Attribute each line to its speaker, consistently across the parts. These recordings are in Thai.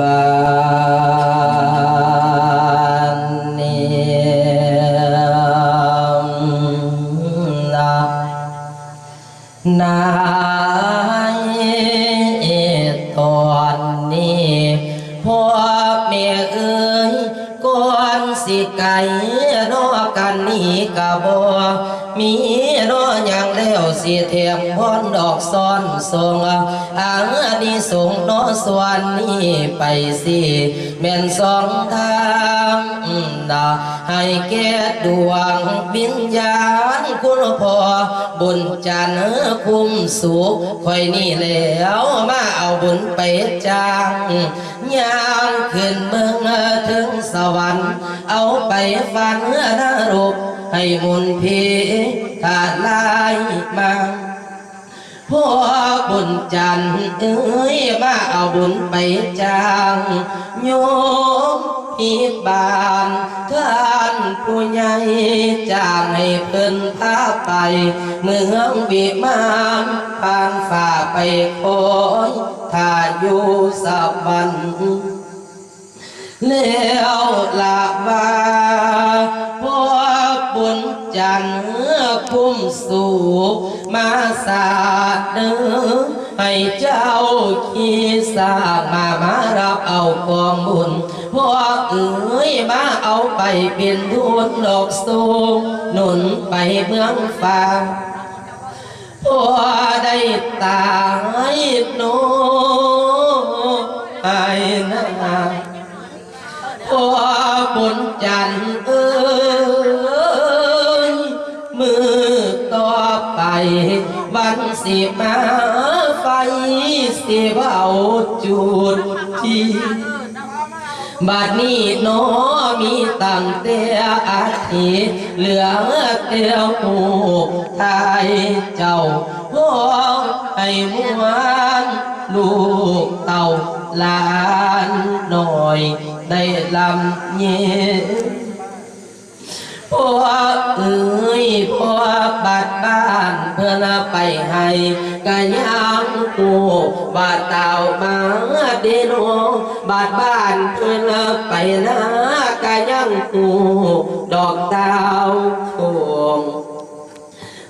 Speaker 1: บ มีรออย่างแล้วสิเทียมพรดอกซ้อนทรงอังอนิสงนอสวรรนี่ไปสิแม่นสองทางดาให้แก่ดวงวิญญาณคุณพ่อบุญจันทร์คุ้มสุขคอยนี่แล้วมาเอาบุญไปจางย่างขึ้นเมืองถึงสวรรค์ เอาไปฝันนรก ให้มุนพีขาดลายมาพ่อบุญจันทร์เอ้ยมาเอาบุญไปจางโยมพี่บานท่านผู้ใหญ่จางให้เพิ่นพาไปเมืองวิมานผ่านฝ่าไปคอยถ้าอยู่สวรรค์แล้วละว่า จันทร์คุ้มสู่มาสาเดินให้เจ้าขี่สามามารับเอากองบุญพวกเอ๋ยมาเอาไปเป็นทุนดอกสูงหนุนไปเมืองฟ้าผัวได้ตายโนไอ้นาผัวบุญจันทร์เอ้ย ไปวันสิมาไฟสิเบาจุดที่บัดนี้หนอมีตั้งแต่อาทิเหลือเตียวหูไทยเจ้าพ่อให้มวนลูกเต่าลานหน่อย ได้ลำเย พวกเอ้ยพวกบาดบ้านเพื่อนไปให้กะยังกูบาดเต่ามาเดโนบาดบ้านเพื่อนไปนะกะยังกูดอกดาโคง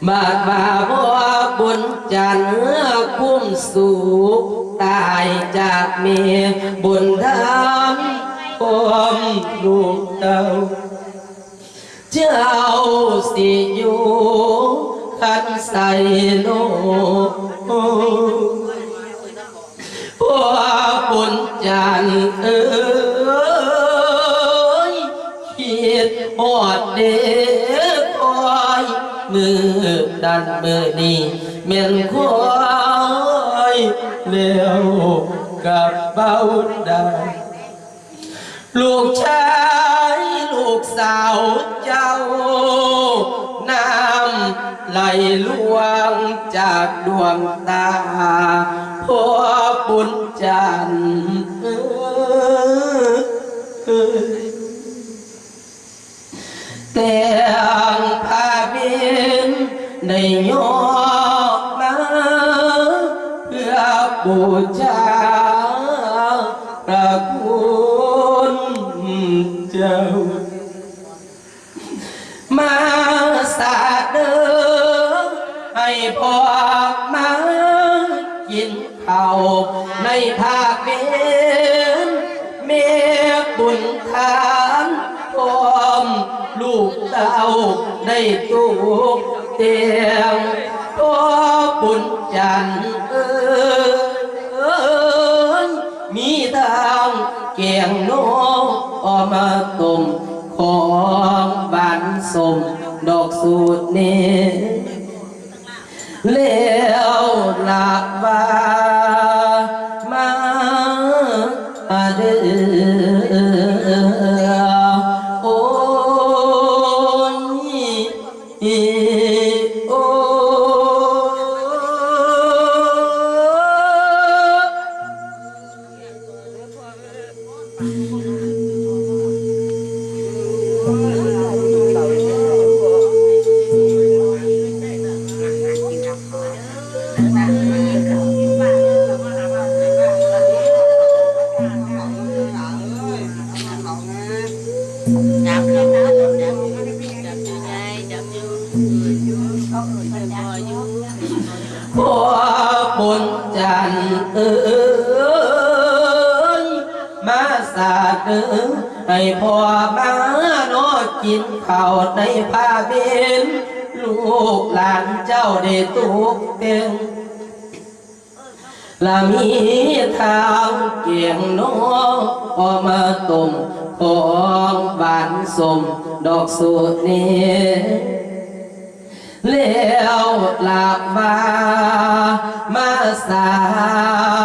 Speaker 1: บาดบาบัวบุญจันทร์คุ้มสุขตายจากเมียบุญธรรมพวมลูกเต้า เจ้าสิอยู่ขันใส่โลกพวกบุญจันทร์เอ้ยคิดหอดเด็กคอยมือดันมือนี้เมียนคอยเร็วกับเบาได้ลูกชาย กสาวเจ้า น้ำไหลล่วงจากดวงตาพ่อบุญจันทร์เอ้ยแต่งผ้าเบียนในยอมาเพื่อบูชา ได้ตุกเตียงพ่อบุญจันทร์เอ้ยมีทางแกงน้องออกมาต้มของบานสมดอกสูตรนี้แล้วหลักว่ามาเดือาเด้อให้พ่อมาโนกินข้าวในผ้าเบนลูกหลานเจ้าได้ตุกเต็งละมีทางเกียงน้องพอมาตุ่มของบานสมดอกสูตรนี้แล้วหลับมามาสาด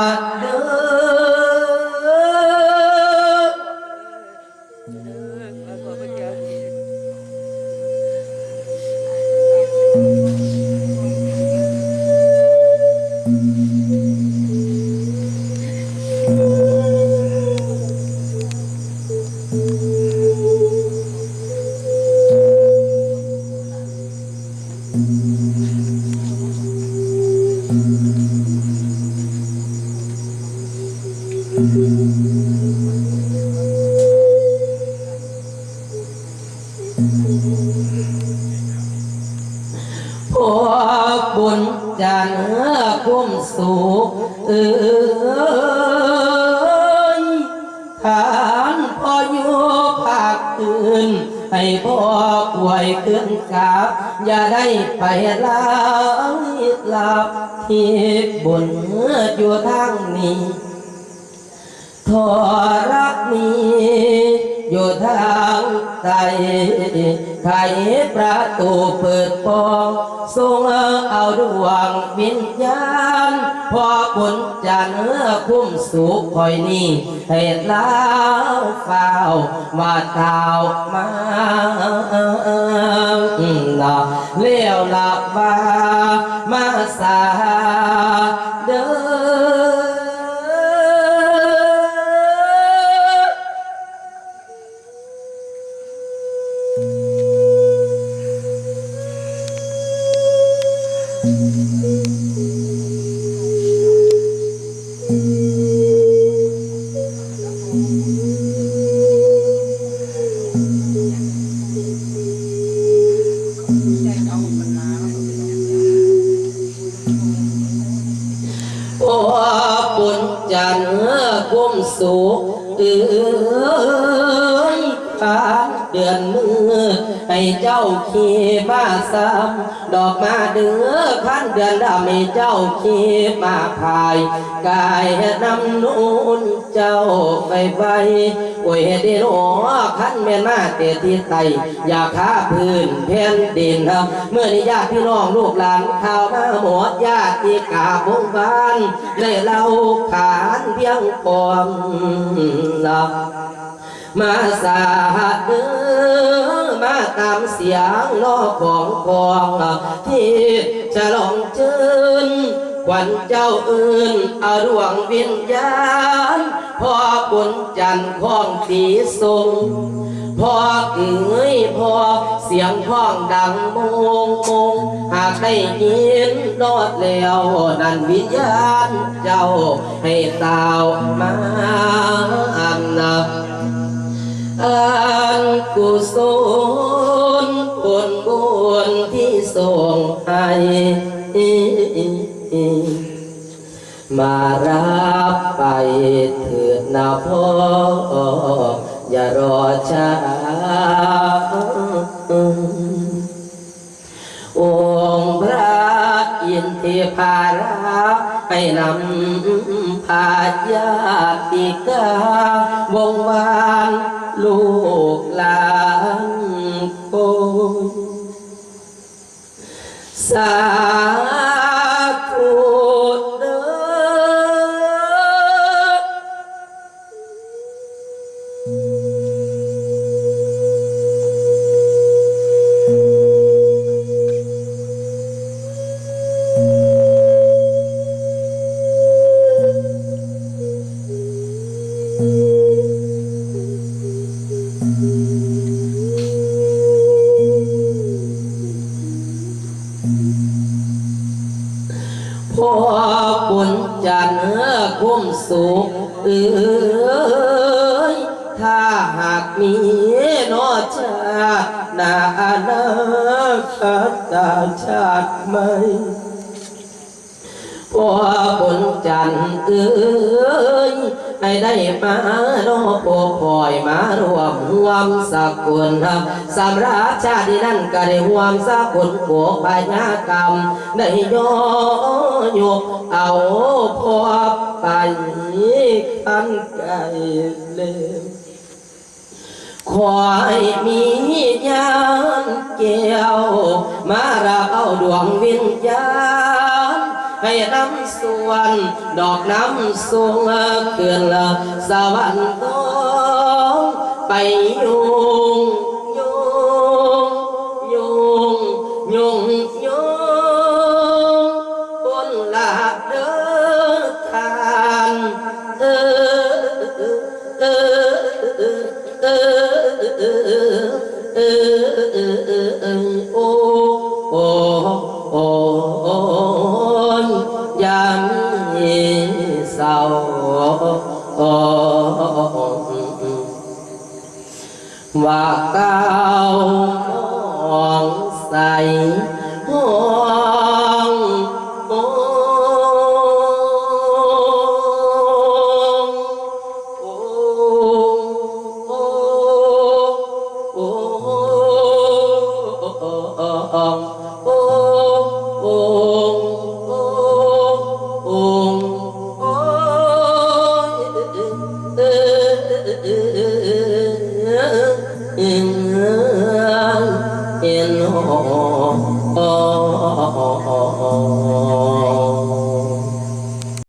Speaker 1: พวกบุญจันทร์คุ้มสุขเอ้ยทานพออยู่ภาคอื่นให้พ่อป่วยขึ้นกับอย่าได้ไปลางหลับที่บุญอยู่ทางนี้ทอรักนี้อยู่ทางใต้ ไขประตูเปิดปองทรงเอาดวงวิญญาณพอบุญจันทร์คุ้มสุขคอยนี่ให้ลาวเฝ้ามาเท้ามาเลี้ยวหลับบ้ามาสา เจ้าขี่มาซ้ำดอกมาเดือขั้นเดือนดำให้เจ้าขี่มาพาย กายนำนูนเจ้าไปไปโอ้ยเดโนขั้นแม่นมาเตที่ไตอยากค้าพื้นแผ่นดินครับเมื่อนี้ญาติพี่น้องลูกหลานข่าวมาหมดญาติกาบงบานได้เล่าขานเพียงปอมหลับมาสาเด้อ มาตามเสียงล้อของพองที่จะลองเจิญขวัญเจ้าอื่นอาดวงวิญญาณพ่อบุญจันทร์ของสีทรงพ่อเอ๋ยพ่อเสียงพ้องดังโมงโมงหากได้ยินนอดแล้วนั่นวิญญาณเจ้าให้ตาวมาอันนั บอันกุศลผลบุญที่ส่งให้มารับไปเถิดนะพ่ออย่ารอช้าองค์พระอินทพาราให้นำพาญาติกาวงวาน ลูกหลานโคนสา สุขเอ้ยถ้าหากมีนอชาหนาอนาคตชาติไหมพ่อบุญจันทร์เอ้ยให้ได้มาโลโปปล่อยมารวมรวมสักกุลครับสำราชาตินั้นก็ได้รวมสักกุลโกพญากรรมได้ย่อยกเอาพอ ไปขันไก่เล็วควายมียานเกี่ยว มารับเอาดวงวิญญาณให้น้ำส่วน ดอกน้ำสูงเกินละสวรรค์ต้องไปยุงยุง sau và cao con say hoang Oh.